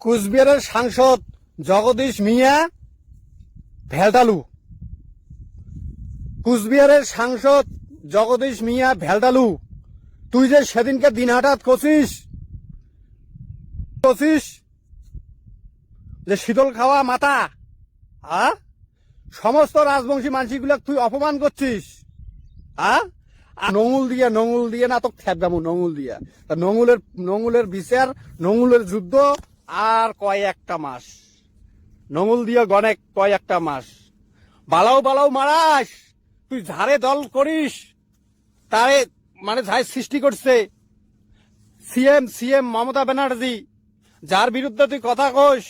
কুচবিহারের সাংসদ জগদীশ মিয়া ভেলটালু কুচবিহারের সাংসদ জগদীশ মিয়া ভেলটালু তুই যে সেদিনকে দিন হঠাৎ করছিস করছিস, যে শীতল খাওয়া মাথা আ? সমস্ত রাজবংশী মানসিগুলো তুই অপমান করছিস, আ? নঙুল দিয়ে নঙুল দিয়ে না তো ঠেকবামু নঙুল দিয়ে। তা নঙুলের নঙুলের বিচার, নঙুলের যুদ্ধ আর কয়েকটা মাস। নঙুল দিয়ে গনেক কয়েকটা মাস। বালাও বালাও মারাস, তুই ঝাড়ে দল করিস, তারে মানে যাই সৃষ্টি করছে। সিএম সিএম মমতা ব্যানার্জি, যার বিরুদ্ধে তুই কথা কোস,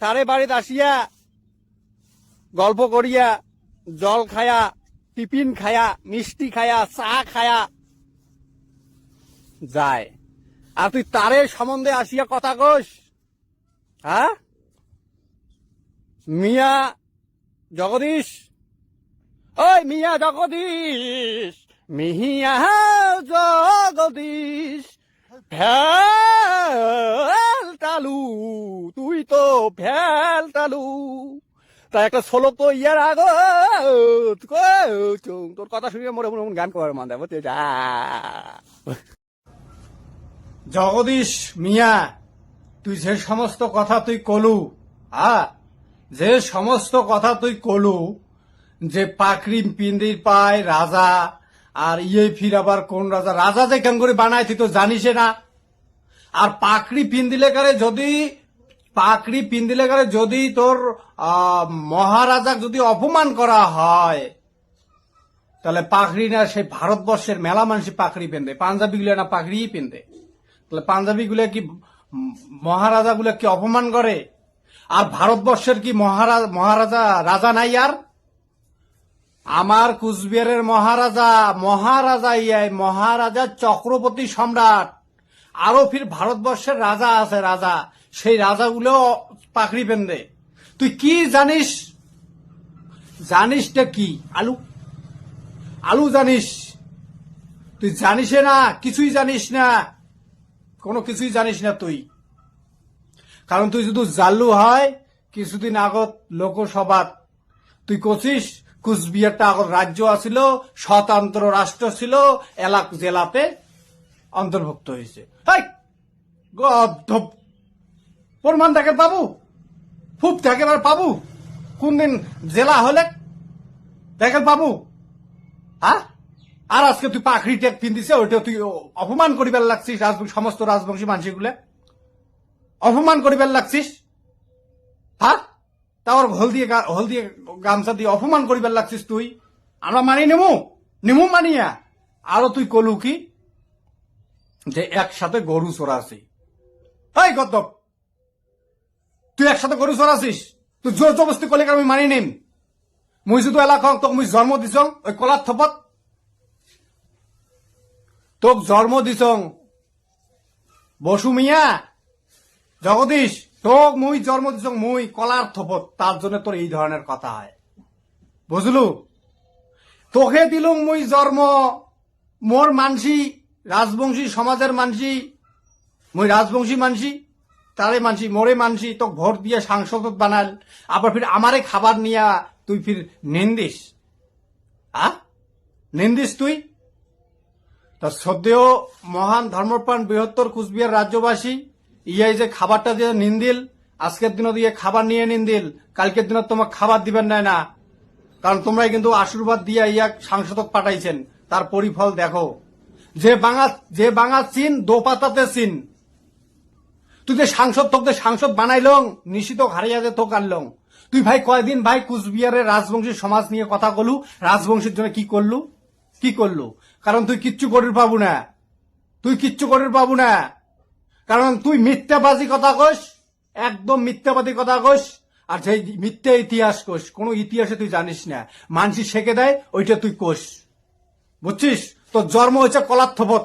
তারে বাড়িতে আসিয়া, গল্প করিয়া, জল খায়া, টিফিন খায়া, মিষ্টি খায়া, চা খায়া, যায়। আর তুই তারে সম্বন্ধে আসিয়া কথা কোস হ্যাঁ? মিয়া জগদীশ। ওই মিয়া জগদীশ মিহিয়া জগদীশ। ভ্যাল তালু তুই তো ভ্যাল টালু তা একটা ষোলো তো ইয়ার কচুং, তোর কথা শুনে মনে মনে গান করার মান যা। জগদীশ মিয়া তুই যে সমস্ত কথা তুই কলু, আ, যে সমস্ত কথা তুই কলু, যে পাকড়ি পিন্দির পায় রাজা, আর ইয়ে ফির আবার কোন রাজা রাজা যে কেন করে বানায় তুই তো জানিস না? আর পাকড়ি পিন্দিলে কারে যদি, পাকড়ি পিন্দিলে কারে যদি তোর মহারাজা যদি অপমান করা হয়, তাহলে পাকড়ি না সেই ভারতবর্ষের মেলা মানুষ পাকড়ি পেন্দে, পাঞ্জাবি গুলো না পাকড়ি পেন্দে। তাহলে পাঞ্জাবি গুলো কি মহারাজা গুলো কি অপমান করে? আর ভারতবর্ষের কি মহারাজ মহারাজা রাজা নাই আর? আমার কুচবিহারের মহারাজা মহারাজা ইয়াই মহারাজা চক্রবর্তী সম্রাট। আরও ফির ভারতবর্ষের রাজা আছে রাজা। সেই রাজাগুলো পাকড়ি পেন্দে। তুই কি জানিস? জানিসটা কি? আলু। আলু জানিস। তুই জানিস না, কিছুই জানিস না। কোনো কিছুই জানিস না তুই। কারণ তুই শুধু জাল্লু হয়, কিছুদিন আগত লোকসভাত। তুই কছিস কুচবিহারটা আগত রাজ্য আছিল, স্বতন্ত্র রাষ্ট্র ছিল, এলাক জেলাতে অন্তর্ভুক্ত হয়েছে। প্রমাণ দেখেন বাবু, ফুপ দেখেন আর বাবু। কোন দিন জেলা হলে, দেখেন বাবু। হ্যাঁ? আর আজকে তুই পাখড়ি টেক পিন্দিছে ওইটা তুই অপমান করিবার লাগছিস সমস্ত রাজবংশী মানুষগুলা। অপমান করিবার লাগছিস? হ্যাঁ তাও হল দিয়ে গামছা দিয়ে অপমান করিবার লাগছিস তুই। আমরা মানি নেমু নেমু মানিয়া আরও তুই কলু কি? যে একসাথে গরু চড়াছি এই গদ্দপ তুই একসাথে গরু চড়াছিস তুই জোর জবস্তি করলে কি আমি মানি নিম। মুই যদি এলাকা তোক মুই জন্ম দিছ, ওই কলার থপত। তোক জন্ম দিছ। বসু মিয়া। জগদীশ, তোক মুই জন্ম দিছ, মুই কলার থপত। তার জন্য তোর এই ধরনের কথা হয়। বুঝলু তোকে দিলুম মুই জন্ম। মোর মানসি রাজবংশী সমাজের মানসি। মুই রাজবংশী মানসি তারে মানসি মোরে মানসি। তোক ভোট দিয়ে সাংসদ বানাল। আবার ফির আমারে খাবার নিয়া তুই ফির নিন্দিস। আ? নিন্দিস তুই? তা সদ্যেও মহান ধর্মপ্রাণ বৃহত্তর কুচবিহার রাজ্যবাসী, ইয়াই যে খাবারটা দিয়ে নিন্দিল, আজকের দিনও দিয়ে খাবার নিয়ে নিন্দিল, কালকের দিনত তোমার খাবার দিবেন না না। কারণ তোমরাই কিন্তু আশীর্বাদ দিয়ে ইয়াক সাংসদক পাঠাইছেন, তার পরিফল দেখো। যে বাঙা যে বাঙা চীন দোপাতাতে চিন। তুই যে সাংসদ, তোকে সাংসদ বানাইলং, নিশিত হারিয়া যে তোক আনলং। তুই ভাই কয়দিন ভাই কুচবিহারের রাজবংশী সমাজ নিয়ে কথা কলু, রাজবংশীর জন্য কি করলু? কি করলু? কারণ তুই কিচ্ছু করির পাবু না। তুই কিচ্ছু করির পাবু না। কারণ তুই মিথ্যাবাজি কথা কস, একদম মিথ্যাবাদী কথা কস, আর সেই মিথ্যা ইতিহাস কোষ কোনো ইতিহাসে তুই জানিস না। মানসি শেখে দেয়, ওইটা তুই কোষ বুঝছিস? তোর জন্ম হয়েছে কলার থপত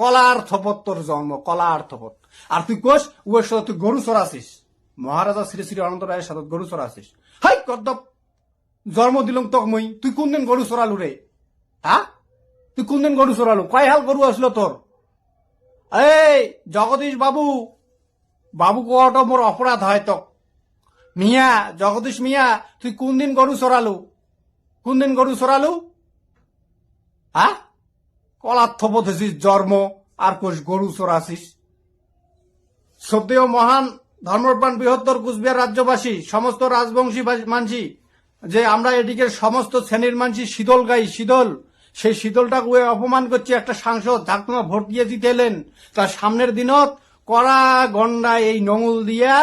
কলার থপত তোর জন্ম কলার থপত আর তুই কোষ উয়ের সাথে তুই গরু চড়াছিস। মহারাজা শ্রী শ্রী অনন্ত রায়ের সাথে গরু চড়াছিস। হাই কদ্দপ! জন্ম দিলং তোক মই তুই কোনদিন গরু চড়ালু রে? হ্যাঁ? তুই কোনদিন গরু চড়ালু কয় হাল গরু আসলো তোর? এই, জগদীশ বাবু বাবু কোয়াটা মোর অপরাধ হয়তো মিয়া, জগদীশ মিয়া, তুই কোন দিন গরু কোন দিন গরু চড়ালু হ্যাঁ কলার থপথেছিস জন্ম, আর কোষ গরু চড়াছিস সত্যিও মহান ধর্মপ্রাণ বৃহত্তর কুচবিহার রাজ্যবাসী সমস্ত রাজবংশী মানসি, যে আমরা এদিকে সমস্ত শ্রেণির মানসি, শীতল গাই, শীতল সেই শীতলটাকে ওয়ে অপমান করছে একটা সাংসদ তোমার ভোট দিয়ে জিতে এলেন। তার সামনের দিনত কড়া গন্ডা এই নঙুল দিয়া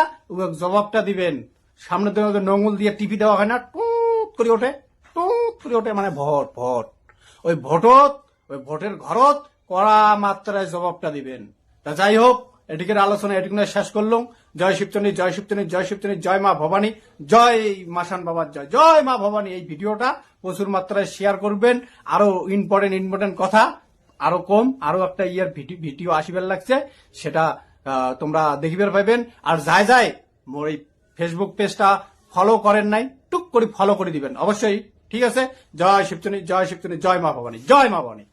জবাবটা দিবেন। সামনের দিনত নঙুল দিয়ে টিপি দেওয়া হয় না টুট করে ওঠে টুট করে ওঠে মানে ভোট ভোট। ওই ভোটত, ওই ভোটের ঘরত কড়া মাত্রায় জবাবটা দিবেন। তা যাই হোক এটিকের আলোচনা এটুকুনে শেষ করলাম। জয় শিবচনী জয় শিবচনী জয় শিবচনী জয় মা ভবানী, জয় মাসান বাবার জয় জয় মা ভবানী। এই ভিডিওটা প্রচুর মাত্রায় শেয়ার করবেন। আরও ইম্পর্টেন্ট ইম্পর্টেন্ট কথা, আরও কম, আরও একটা ইয়ার ভিডিও আসিবার লাগছে, সেটা তোমরা দেখিবার পাইবেন। আর যায় যায় মোর এই ফেসবুক পেজটা ফলো করেন নাই, টুক করে ফলো করে দিবেন। অবশ্যই, ঠিক আছে? জয় শিবচনী জয় শিবচনী জয় মা ভবানী, জয় মা ভবানী।